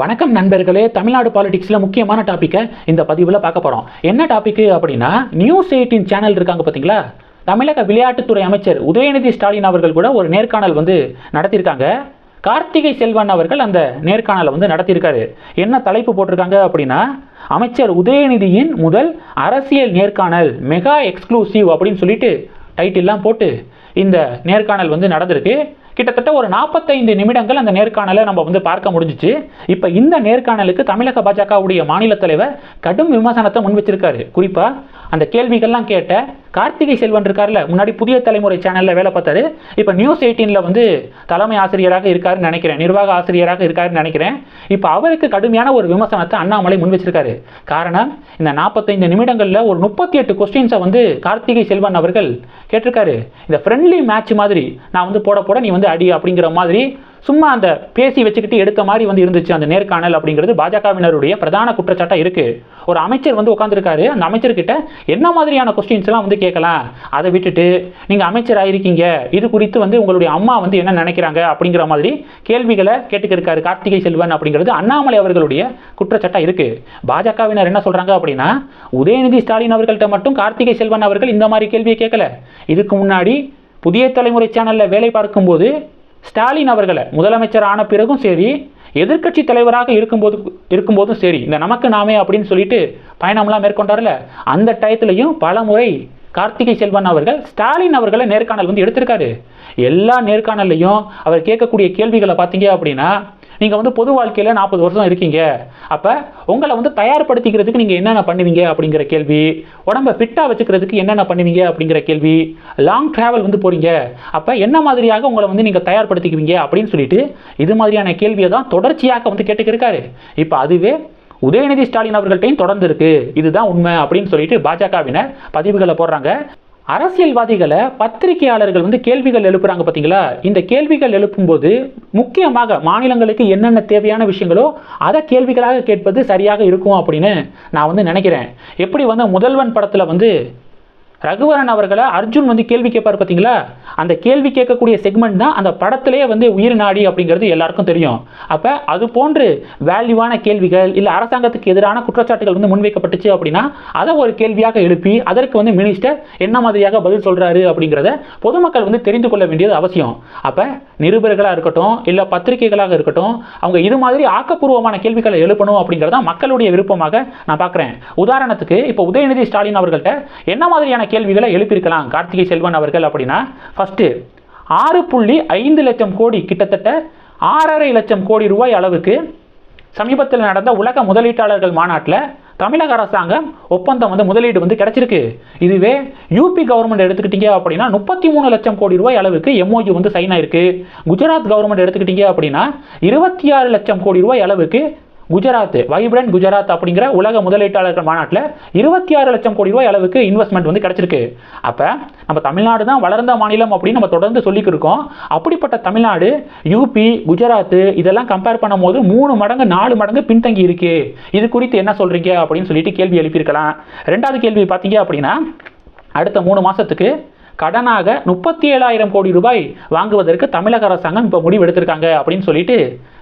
வணக்கம் நண்பர்களே தமிழ்நாடு பாலிடிக்ஸில் முக்கியமான டாப்பிக்கை இந்த பதிவில் பார்க்க போகிறோம் என்ன டாப்பிக்கு அப்படின்னா நியூஸ் எயிட்டின் சேனல் இருக்காங்க பார்த்தீங்களா தமிழக விளையாட்டுத்துறை அமைச்சர் உதயநிதி ஸ்டாலின் அவர்கள் கூட ஒரு நேர்காணல் வந்து நடத்தியிருக்காங்க. கார்த்திகை செல்வன் அவர்கள் அந்த நேர்காணலை வந்து நடத்தியிருக்காரு. என்ன தலைப்பு போட்டிருக்காங்க அப்படின்னா அமைச்சர் உதயநிதியின் முதல் அரசியல் நேர்காணல் மெகா எக்ஸ்க்ளூசிவ் அப்படின்னு சொல்லிட்டு டைட்டில்லாம் போட்டு இந்த நேர்காணல் வந்து நடந்திருக்கு. கிட்டத்தட்ட ஒரு நாற்பத்தைந்து நிமிடங்கள் அந்த நேர்காணலை நம்ம வந்து பார்க்க முடிஞ்சிச்சு. இப்போ இந்த நேர்காணலுக்கு தமிழக பாஜகவுடைய மாநில தலைவர் கடும் விமர்சனத்தை முன் வச்சிருக்காரு குறிப்பாக அந்த கேள்விகள்லாம் கேட்ட கார்த்திகை செல்வன் இருக்கார்ல முன்னாடி புதிய தலைமுறை சேனலில் வேலை பார்த்தாரு. இப்போ நியூஸ் எயிட்டீனில் வந்து தலைமை ஆசிரியராக இருக்காருன்னு நினைக்கிறேன் நிர்வாக ஆசிரியராக இருக்காருன்னு நினைக்கிறேன். இப்போ அவருக்கு கடுமையான ஒரு விமர்சனத்தை அண்ணாமலை முன் வச்சிருக்காரு. காரணம் இந்த நாற்பத்தைந்து நிமிடங்களில் ஒரு முப்பத்தி எட்டு கொஸ்டின்ஸை வந்து கார்த்திகை செல்வன் அவர்கள் கேட்டிருக்காரு. இந்த ஃப்ரெண்ட்லி மேட்ச் மாதிரி நான் வந்து போட போட நீ வந்து அடி அப்படிங்கிற மாதிரி சும்மா அந்த பேசி வச்சுக்கிட்டு எடுத்த மாதிரி வந்து இருந்துச்சு அந்த நேர்காணல் அப்படிங்கிறது பாஜகவினருடைய பிரதான குற்றச்சாட்டாக இருக்குது ஒரு அமைச்சர் வந்து உட்காந்துருக்காரு அந்த அமைச்சர்கிட்ட என்ன மாதிரியான கொஸ்டின்ஸ்லாம் வந்து கேட்கலாம்? அதை விட்டுட்டு நீங்கள் அமைச்சர் ஆயிருக்கீங்க இது குறித்து வந்து உங்களுடைய அம்மா வந்து என்ன நினைக்கிறாங்க அப்படிங்கிற மாதிரி கேள்விகளை கேட்டுக்கிருக்காரு கார்த்திகை செல்வன் அப்படிங்கிறது அண்ணாமலை அவர்களுடைய குற்றச்சாட்டாக இருக்குது பாஜகவினர் என்ன சொல்கிறாங்க அப்படின்னா உதயநிதி ஸ்டாலின் அவர்கள்ட்ட மட்டும் கார்த்திகை செல்வன் அவர்கள் இந்த மாதிரி கேள்வியை கேட்கல. இதுக்கு முன்னாடி புதிய தலைமுறை சேனலில் வேலை பார்க்கும்போது ஸ்டாலின் அவர்களை முதலமைச்சர் ஆன பிறகும் சரி எதிர்க்கட்சி தலைவராக இருக்கும்போது இருக்கும்போதும் சரி இந்த நமக்கு நாமே அப்படின்னு சொல்லிட்டு பயணம்லாம் மேற்கொண்டார்ல அந்த டயத்துலையும் பல முறை கார்த்திகை செல்வன் அவர்கள் ஸ்டாலின் அவர்களை நேர்காணல் வந்து எடுத்திருக்காரு. எல்லா நேர்காணல்லையும் அவர் கேட்கக்கூடிய கேள்விகளை பார்த்தீங்க அப்படின்னா நீங்கள் வந்து பொது வாழ்க்கையில் நாற்பது வருஷம் இருக்கீங்க. அப்போ உங்களை வந்து தயார்படுத்திக்கிறதுக்கு நீங்கள் என்னென்ன பண்ணுவீங்க அப்படிங்கிற கேள்வி உடம்பை ஃபிட்டாக வச்சுக்கிறதுக்கு என்னென்ன பண்ணுவீங்க அப்படிங்கிற கேள்வி லாங் ட்ராவல் வந்து போகிறீங்க அப்போ என்ன மாதிரியாக உங்களை வந்து நீங்கள் தயார்படுத்திக்குவீங்க அப்படின்னு சொல்லிட்டு இது மாதிரியான கேள்வியை தான் தொடர்ச்சியாக வந்து கேட்டுக்கிருக்காரு. இப்போ அதுவே உதயநிதி ஸ்டாலின் அவர்கள்ட்டையும் தொடர்ந்து இருக்கு. இதுதான் உண்மை அப்படின்னு சொல்லிட்டு பாஜகவினர் பதிவுகளை போடுறாங்க. அரசியல்வாதிகளை பத்திரிகையாளர்கள் வந்து கேள்விகள் எழுப்புறாங்க பார்த்தீங்களா இந்த கேள்விகள் எழுப்பும்போது முக்கியமாக மாநிலங்களுக்கு என்னென்ன தேவையான விஷயங்களோ அதை கேள்விகளாக கேட்பது சரியாக இருக்கும் அப்படின்னு நான் வந்து நினைக்கிறேன். எப்படி வந்து முதல்வன் படத்தில் வந்து ரகுவரன் அவர்களை அர்ஜுன் வந்து கேள்வி கேட்பார் பார்த்தீங்களா? அந்த கேள்வி கேட்கக்கூடிய செக்மெண்ட் தான் அந்த படத்திலேயே வந்து உயிர் நாடி அப்படிங்கிறது எல்லாருக்கும் தெரியும். அப்போ அது போன்று வேல்யூவான கேள்விகள் இல்லை அரசாங்கத்துக்கு எதிரான குற்றச்சாட்டுகள் வந்து முன்வைக்கப்பட்டுச்சு அப்படின்னா அதை ஒரு கேள்வியாக எழுப்பி அதற்கு வந்து மினிஸ்டர் என்ன மாதிரியாக பதில் சொல்கிறாரு அப்படிங்கிறத பொதுமக்கள் வந்து தெரிந்து கொள்ள வேண்டியது அவசியம். அப்போ நிருபர்களாக இருக்கட்டும் இல்லை பத்திரிகைகளாக இருக்கட்டும் அவங்க இது மாதிரி ஆக்கப்பூர்வமான கேள்விகளை எழுப்பணும் அப்படிங்கிறது தான் மக்களுடைய விருப்பமாக நான் பார்க்குறேன். உதாரணத்துக்கு இப்போ உதயநிதி ஸ்டாலின் அவர்கள்ட்ட என்ன மாதிரியான கேள்விகளை எழுப்பியிருக்கலாம். கார்த்திகை செல்வன் அவர்கள் அப்படின்னா ஃபஸ்ட்டு ஆறு புள்ளி ஐந்து லட்சம் கோடி கிட்டத்தட்ட ஆறரை லட்சம் கோடி ரூபாய் அளவுக்கு சமீபத்தில் நடந்த உலக முதலீட்டாளர்கள் மாநாட்டில் தமிழக அரசாங்கம் ஒப்பந்தம் வந்து முதலீடு வந்து கிடைச்சிருக்கு. இதுவே யூபி கவர்மெண்ட் எடுத்துக்கிட்டீங்க அப்படின்னா முப்பத்தி மூணு லட்சம் கோடி ரூபாய் அளவுக்கு எம்ஓயு வந்து சைன் ஆயிருக்கு. குஜராத் கவர்மெண்ட் எடுத்துக்கிட்டீங்க அப்படின்னா இருபத்தி ஆறு லட்சம் கோடி ரூபாய் அளவுக்கு குஜராத் வைப்ரண்ட் குஜராத் அப்படிங்கிற உலக முதலீட்டாளர்கள் மாநாட்டில் இருபத்தி ஆறு லட்சம் கோடி ரூபாய் அளவுக்கு இன்வெஸ்ட்மெண்ட் வந்து கிடைச்சிருக்கு. அப்போ நம்ம தமிழ்நாடு தான் வளர்ந்த மாநிலம் அப்படின்னு நம்ம தொடர்ந்து சொல்லிக்கிட்டு இருக்கோம் அப்படிப்பட்ட தமிழ்நாடு யூபி குஜராத் இதெல்லாம் கம்பேர் பண்ணும்போது மூணு மடங்கு நாலு மடங்கு பின்தங்கி இருக்கு. இது குறித்து என்ன சொல்றீங்க அப்படின்னு சொல்லிட்டு கேள்வி எழுப்பியிருக்கலாம். ரெண்டாவது கேள்வி பார்த்தீங்க அப்படின்னா அடுத்த மூணு மாதத்துக்கு கடனாக முப்பத்தி ஏழாயிரம் கோடி ரூபாய் வாங்குவதற்கு தமிழக அரசாங்கம் இப்போ முடிவு எடுத்திருக்காங்க அப்படின்னு சொல்லிட்டு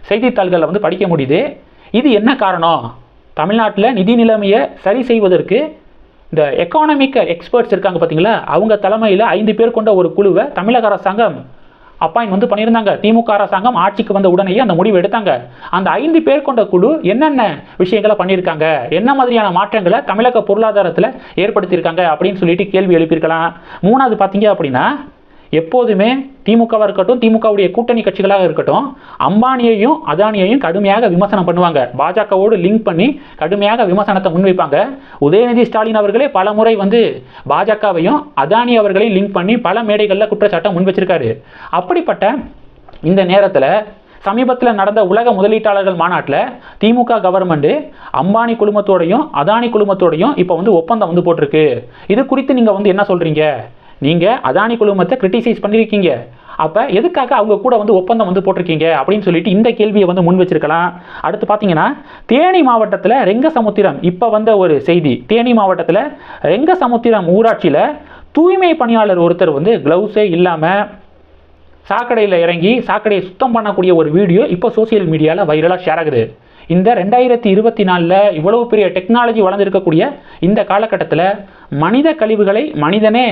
செய்தித்தாள்களில் வந்து படிக்க முடியுது. இது என்ன காரணம்? தமிழ்நாட்டில் நிதி நிலைமையை சரி செய்வதற்கு இந்த எக்கானமிக் எக்ஸ்பர்ட்ஸ் இருக்காங்க பார்த்தீங்களா அவங்க தலைமையில் ஐந்து பேர் கொண்ட ஒரு குழுவை தமிழக அரசாங்கம் அப்பாயின் வந்து பண்ணியிருந்தாங்க. திமுக அரசாங்கம் ஆட்சிக்கு வந்த உடனேயே அந்த முடிவு எடுத்தாங்க. அந்த ஐந்து பேர் கொண்ட குழு என்னென்ன விஷயங்களை பண்ணியிருக்காங்க? என்ன மாதிரியான மாற்றங்களை தமிழக பொருளாதாரத்தில் ஏற்படுத்தியிருக்காங்க அப்படின்னு சொல்லிட்டு கேள்வி எழுப்பியிருக்கலாம். மூணாவது பார்த்தீங்க அப்படின்னா எப்போதுமே திமுகவாக இருக்கட்டும் திமுகவுடைய கூட்டணி கட்சிகளாக இருக்கட்டும் அம்பானியையும் அதானியையும் கடுமையாக விமர்சனம் பண்ணுவாங்க. பாஜகவோடு லிங்க் பண்ணி கடுமையாக விமர்சனத்தை முன்வைப்பாங்க. உதயநிதி ஸ்டாலின் அவர்களே பல முறை வந்து பாஜகவையும் அதானி அவர்களையும் லிங்க் பண்ணி பல மேடைகளில் குற்றச்சாட்டை முன் வச்சிருக்காரு அப்படிப்பட்ட இந்த நேரத்தில் சமீபத்தில் நடந்த உலக முதலீட்டாளர்கள் மாநாட்டில் திமுக கவர்மெண்ட்டு அம்பானி குழுமத்தோடையும் அதானி குழுமத்தோடையும் இப்போ வந்து ஒப்பந்தம் வந்து போட்டிருக்கு. இது குறித்து நீங்கள் வந்து என்ன சொல்கிறீங்க நீங்கள் அதானி குழுமத்தை கிரிட்டிசைஸ் பண்ணியிருக்கீங்க அப்போ எதுக்காக அவங்க கூட வந்து ஒப்பந்தம் வந்து போட்டிருக்கீங்க? அப்படின்னு சொல்லிட்டு இந்த கேள்வியை வந்து முன் வச்சிருக்கலாம். அடுத்து பார்த்தீங்கன்னா தேனி மாவட்டத்தில் ரெங்கசமுத்திரம் இப்போ வந்த ஒரு செய்தி. தேனி மாவட்டத்தில் ரெங்கசமுத்திரம் ஊராட்சியில் தூய்மை பணியாளர் ஒருத்தர் வந்து க்ளவுஸே இல்லாமல் சாக்கடையில் இறங்கி சாக்கடையை சுத்தம் பண்ணக்கூடிய ஒரு வீடியோ இப்போ சோஷியல் மீடியாவில் வைரலாக ஷேர் ஆகுது. இந்த ரெண்டாயிரத்தி இருபத்தி நாலில் இவ்வளவு பெரிய டெக்னாலஜி வளர்ந்துருக்கக்கூடிய இந்த காலகட்டத்தில் மனித கழிவுகளை மனிதனே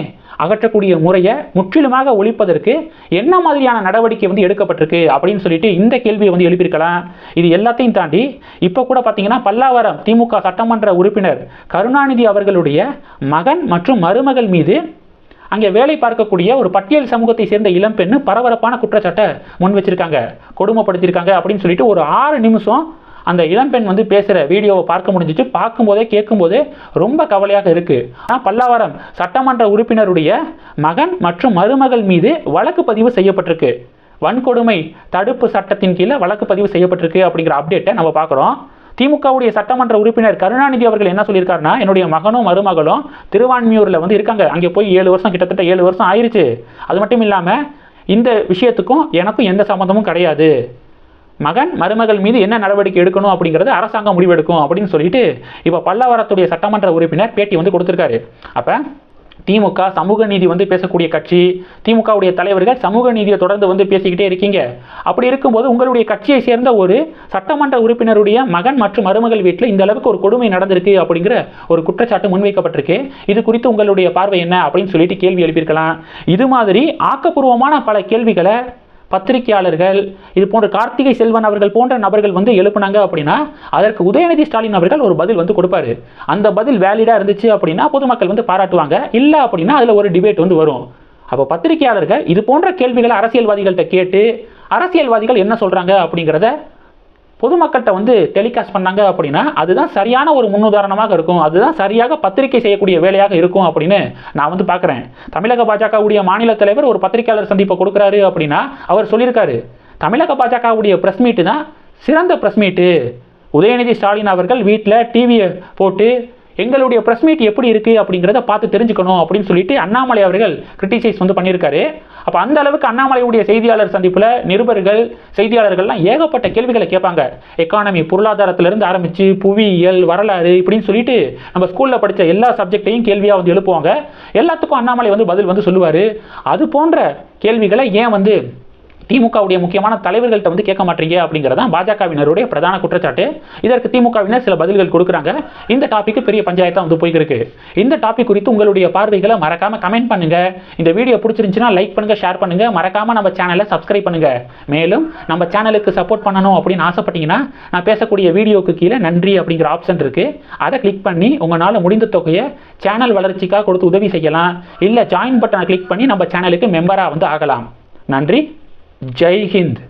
அகற்றக்கூடிய முறையை முற்றிலுமாக ஒழிப்பதற்கு என்ன மாதிரியான நடவடிக்கை வந்து எடுக்கப்பட்டிருக்கு அப்படின்னு சொல்லிட்டு இந்த கேள்வியை வந்து எழுப்பியிருக்கலாம். இது எல்லாத்தையும் தாண்டி இப்போ கூட பார்த்தீங்கன்னா பல்லாவரம் திமுக சட்டமன்ற உறுப்பினர் கருணாநிதி அவர்களுடைய மகன் மற்றும் மருமகள் மீது அங்கே வேலை பார்க்கக்கூடிய ஒரு பட்டியல் சமூகத்தை சேர்ந்த இளம்பெண்ணு பரபரப்பான குற்றச்சாட்டை முன் வச்சிருக்காங்க கொடுமைப்படுத்தியிருக்காங்க அப்படின்னு சொல்லிட்டு ஒரு ஆறு நிமிஷம் அந்த இளம்பெண் வந்து பேசுகிற வீடியோவை பார்க்க முடிஞ்சிச்சு. பார்க்கும்போதே கேட்கும்போதே ரொம்ப கவலையாக இருக்குது ஆனால் பல்லாவரம் சட்டமன்ற உறுப்பினருடைய மகன் மற்றும் மருமகள் மீது வழக்கு பதிவு செய்யப்பட்டிருக்கு. வன்கொடுமை தடுப்பு சட்டத்தின் கீழே வழக்கு பதிவு செய்யப்பட்டிருக்கு அப்படிங்கிற அப்டேட்டை நம்ம பார்க்குறோம். திமுகவுடைய சட்டமன்ற உறுப்பினர் கருணாநிதி அவர்கள் என்ன சொல்லியிருக்காருன்னா என்னுடைய மகனும் மருமகளும் திருவான்மியூரில் வந்து இருக்காங்க. அங்கே போய் ஏழு வருஷம் கிட்டத்தட்ட ஏழு வருஷம் ஆயிடுச்சு அது மட்டும் இல்லாமல் இந்த விஷயத்துக்கும் எனக்கும் எந்த சம்மந்தமும் கிடையாது. மகன் மருமகள் மீது என்ன நடவடிக்கை எடுக்கணும் அப்படிங்கிறது அரசாங்கம் முடிவெடுக்கும் அப்படின்னு சொல்லிட்டு இப்போ பல்லாவரத்துடைய சட்டமன்ற உறுப்பினர் பேட்டி வந்து கொடுத்துருக்காரு. அப்போ திமுக சமூக நீதி வந்து பேசக்கூடிய கட்சி திமுகவுடைய தலைவர்கள் சமூக நீதியை தொடர்ந்து வந்து பேசிக்கிட்டே இருக்கீங்க. அப்படி இருக்கும்போது உங்களுடைய கட்சியை சேர்ந்த ஒரு சட்டமன்ற உறுப்பினருடைய மகன் மற்றும் மருமகள் வீட்டில் இந்த அளவுக்கு ஒரு கொடுமை நடந்திருக்கு அப்படிங்கிற ஒரு குற்றச்சாட்டு முன்வைக்கப்பட்டிருக்கு. இது குறித்து உங்களுடைய பார்வை என்ன அப்படின்னு சொல்லிட்டு கேள்வி எழுப்பியிருக்கலாம். இது மாதிரி ஆக்கப்பூர்வமான பல கேள்விகளை பத்திரிகையாளர்கள் இது போன்ற கார்த்திகை செல்வன் அவர்கள் போன்ற நபர்கள் வந்து எழுப்புனாங்க அப்படின்னா அதற்கு உதயநிதி ஸ்டாலின் அவர்கள் ஒரு பதில் வந்து கொடுப்பாரு. அந்த பதில் வேலிடாக இருந்துச்சு அப்படின்னா பொதுமக்கள் வந்து பாராட்டுவாங்க. இல்லை அப்படின்னா அதில் ஒரு டிபேட் வந்து வரும். அப்போ பத்திரிகையாளர்கள் இது போன்ற கேள்விகளை அரசியல்வாதிகள்கிட்ட கேட்டு அரசியல்வாதிகள் என்ன சொல்கிறாங்க அப்படிங்கிறத பொதுமக்கள்கிட்ட வந்து டெலிகாஸ்ட் பண்ணாங்க அப்படின்னா அதுதான் சரியான ஒரு முன்னுதாரணமாக இருக்கும். அதுதான் சரியாக பத்திரிகை செய்யக்கூடிய வேலையாக இருக்கும் அப்படின்னு நான் வந்து பார்க்குறேன். தமிழக பாஜகவுடைய மாநில தலைவர் ஒரு பத்திரிகையாளர் சந்திப்பை கொடுக்குறாரு அப்படின்னா அவர் சொல்லியிருக்காரு. தமிழக பாஜகவுடைய ப்ரெஸ் மீட்டு தான் சிறந்த ப்ரெஸ் மீட்டு உதயநிதி ஸ்டாலின் அவர்கள் வீட்டில் டிவியை போட்டு எங்களுடைய ப்ரெஸ் மீட் எப்படி இருக்குது அப்படிங்கிறத பார்த்து தெரிஞ்சுக்கணும் அப்படின்னு சொல்லிட்டு அண்ணாமலை அவர்கள் கிரிட்டிசைஸ் வந்து பண்ணியிருக்காரு. அப்போ அந்த அளவுக்கு அண்ணாமலையுடைய செய்தியாளர் சந்திப்பில் நிருபர்கள் செய்தியாளர்கள்லாம் ஏகப்பட்ட கேள்விகளை கேட்பாங்க. எக்கானமி பொருளாதாரத்திலிருந்து ஆரம்பித்து புவியியல் வரலாறு இப்படின்னு சொல்லிட்டு நம்ம ஸ்கூலில் படித்த எல்லா சப்ஜெக்டையும் கேள்வியாக வந்து எழுப்புவாங்க. எல்லாத்துக்கும் அண்ணாமலை வந்து பதில் வந்து சொல்லுவார். அது போன்ற கேள்விகளை ஏன் வந்து திமுகவுடைய முக்கியமான தலைவர்கள்ட்ட வந்து கேட்க மாட்டீங்க அப்படிங்கிறது தான் பாஜகவினருடைய பிரதான குற்றச்சாட்டு. இதற்கு திமுகவினர் சில பதில்கள் கொடுக்குறாங்க. இந்த டாபிக் பெரிய பஞ்சாயத்தாக வந்து போய்க்கிருக்கு. இந்த டாபிக் குறித்து உங்களுடைய பார்வைகளை மறக்காம கமெண்ட் பண்ணுங்க. இந்த வீடியோ பிடிச்சிருந்துச்சுன்னா லைக் பண்ணுங்க ஷேர் பண்ணுங்க. மறக்காம நம்ம சேனலை சப்ஸ்கிரைப் பண்ணுங்க. மேலும் நம்ம சேனலுக்கு சப்போர்ட் பண்ணணும் அப்படின்னு ஆசைப்பட்டீங்கன்னா நான் பேசக்கூடிய வீடியோக்கு கீழே நன்றி அப்படிங்கிற ஆப்ஷன் இருக்கு. அதை கிளிக் பண்ணி உங்களால் முடிந்த தொகையை சேனல் வளர்ச்சிக்காக கொடுத்து உதவி செய்யலாம். இல்லை ஜாயின் பட்டனை கிளிக் பண்ணி நம்ம சேனலுக்கு மெம்பராக வந்து ஆகலாம். நன்றி. Jai Hind.